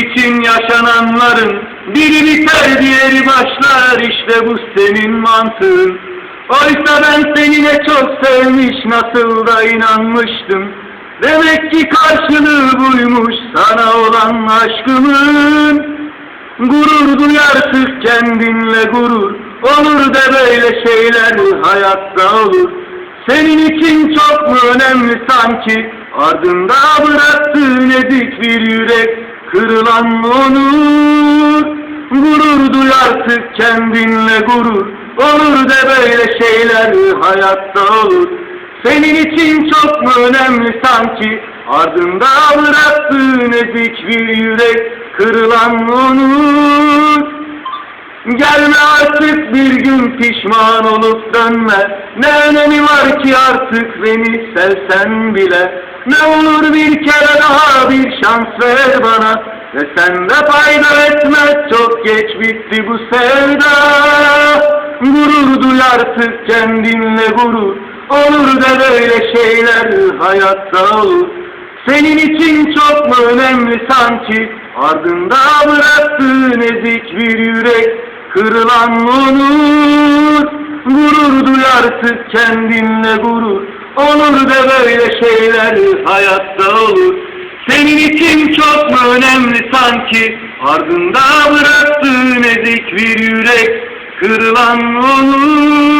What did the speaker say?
için yaşananların biri biter diğeri başlar işte bu senin mantığın. Oysa ben seni ne çok sevmiş nasıl da inanmıştım. Demek ki karşılığı buymuş sana olan aşkımın. Gurur duyarsız kendinle gurur Olur da böyle şeyler hayatta olur Senin için çok mu önemli sanki Ardında bıraktığın ezik bir yürek Kırılan onur Gurur duyarsız kendinle gurur. Olur da böyle şeyler hayatta olur. Senin için çok mu önemli sanki? Ardında bıraktığın ezik bir yürek. Kırılan onur Gelme artık bir gün pişman olup dönme. Ne önemi var ki artık beni sevsen bile? Ne olur bir kere daha bir şans ver bana. Ve sen de fayda etmez çok geç bitti bu sevda. Gurur duy artık kendinle gurur. Olur da böyle şeyler hayatta olur. Senin için çok mu önemli sanki? Ardında bıraktığın ezik bir yürek Kırılan onur. Gurur duyarsız kendinle gurur. Olur da böyle şeyler hayatta olur Senin için çok önemli sanki? Ardında bıraktığın ezik bir yürek Kırılan onur